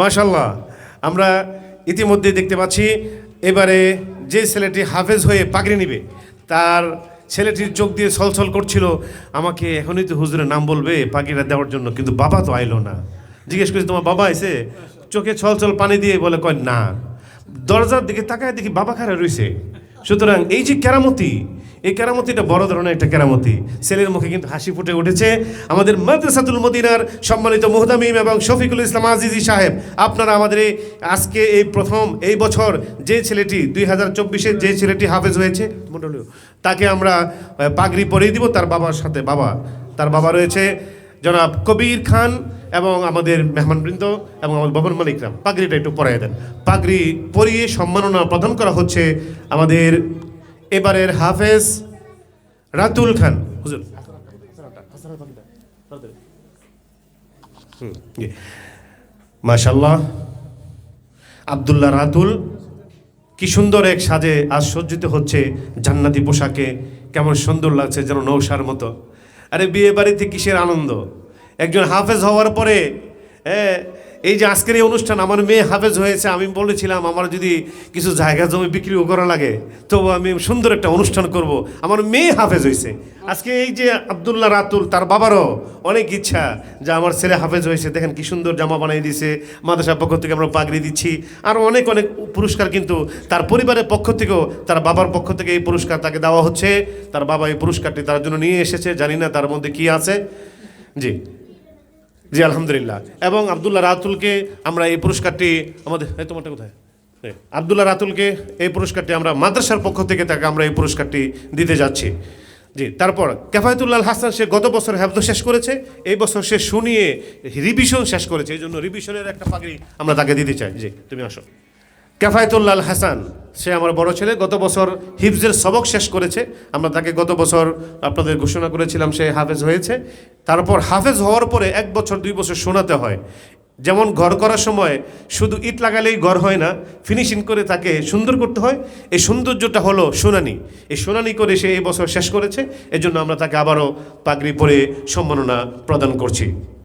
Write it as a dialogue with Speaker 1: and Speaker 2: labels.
Speaker 1: মাশাল্লাহ আমরা ইতিমধ্যে দেখতে পাচ্ছি, এবারে যে ছেলেটি হাফেজ হয়ে পাগড়ি নিবে, তার ছেলেটির চোখ দিয়ে ছলছল করছিল, আমাকে এখনই তো হুজুরের নাম বলবে পাগড়িটা দেওয়ার জন্য, কিন্তু বাবা তো আইলো না। জিজ্ঞেস করছি, তোমার বাবা এসে চোখে ছলছল পানি দিয়ে বলে, কয় না। দরজার দিকে তাকায় দেখি বাবা খারা রয়েছে সুতরাং এই যে কেরামতি এই কেরামতিটা বড় ধরনের একটা কেরামতি। ছেলের মুখে কিন্তু হাসি ফুটে উঠেছে। আমাদের মাদ্রাসাতুল মদিনার সম্মানিত মুহতামিম এবং শফিকুল ইসলাম আজিজি সাহেব আপনারা আমাদের আজকে এই প্রথম এই বছর যে ছেলেটি দুই হাজার চব্বিশে যে ছেলেটি হাফেজ হয়েছে মন্ডলীয়, তাকে আমরা পাগড়ি পরিয়ে দিব। তার বাবার সাথে বাবা তার বাবা রয়েছে জনাব কবির খান এবং আমাদের মেহমানবৃন্দ এবং আমাদের ভবন মালিকরা পাগড়িটা একটু পরাই দেন। পাগড়ি পরিয়ে সম্মাননা প্রদান করা হচ্ছে আমাদের এবারের হাফেজ রাতুল খান। হুজুর। মাশাল্লাহ আবদুল্লাহ রাতুল, কি সুন্দর এক সাজে আজ সজ্জিত হচ্ছে জান্নাতি পোশাকে। কেমন সুন্দর লাগছে যেন নৌসার মতো। আরে বিয়ে বাড়িতে কিসের আনন্দ? একজন হাফেজ হওয়ার পরে হ্যাঁ এই যে আজকের এই অনুষ্ঠান আমার মেয়ে হাফেজ হয়েছে, আমি বলেছিলাম, আমার যদি কিছু জায়গা জমি বিক্রিও করা লাগে, তবু আমি সুন্দর একটা অনুষ্ঠান করব। আমার মেয়ে হাফেজ হয়েছে। আজকে এই যে আবদুল্লাহ রাতুল, তার বাবারও অনেক ইচ্ছা যে আমার ছেলে হাফেজ হয়েছে। দেখেন কি সুন্দর জামা বানিয়ে দিয়েছে, মাদ্রাসার পক্ষ থেকে আমরা পাগড়ি দিচ্ছি। আর অনেক অনেক পুরস্কার কিন্তু তার পরিবারের পক্ষ থেকেও, তার বাবার পক্ষ থেকে এই পুরস্কার তাকে দেওয়া হচ্ছে। তার বাবা এই পুরস্কারটি তার জন্য নিয়ে এসেছে, জানি না তার মধ্যে কি আছে। জি। জি, আলহামদুলিল্লাহ। এবং আবদুল্লাহ রাতুলকে আমরা এই পুরস্কারটি আমাদের তোমারটা কোথায়? আবদুল্লাহ রাতুলকে এই পুরস্কারটি আমরা মাদ্রাসার পক্ষ থেকে তাকে আমরা এই পুরস্কারটি দিতে যাচ্ছি। জি, তারপর কেফায়তুল্লাহ হাসান সে গত বছর হেফদ শেষ করেছে, এই বছর সে শুনিয়ে রিভিশন শেষ করেছে, এই জন্য রিভিশনের একটা পাগড়ি আমরা তাকে দিতে চাই। জি, তুমি আসো। কেফায়তুল্লাল হাসান, সে আমার বড় ছেলে, গত বছর হিফজের সবক শেষ করেছে। আমরা তাকে গত বছর আপনাদের ঘোষণা করেছিলাম সে হাফেজ হয়েছে। তারপর হাফেজ হওয়ার পরে এক বছর, দুই বছর শোনাতে হয়। যেমন ঘর করার সময় শুধু ইট লাগালেই ঘর হয় না ফিনিশিং করে তাকে সুন্দর করতে হয়। এই সৌন্দর্যটা হলো শুনানি এই শুনানি করে সে এই বছর শেষ করেছে। এজন্য আমরা তাকে আবারও পাগড়ি পরে সম্মাননা প্রদান করছি।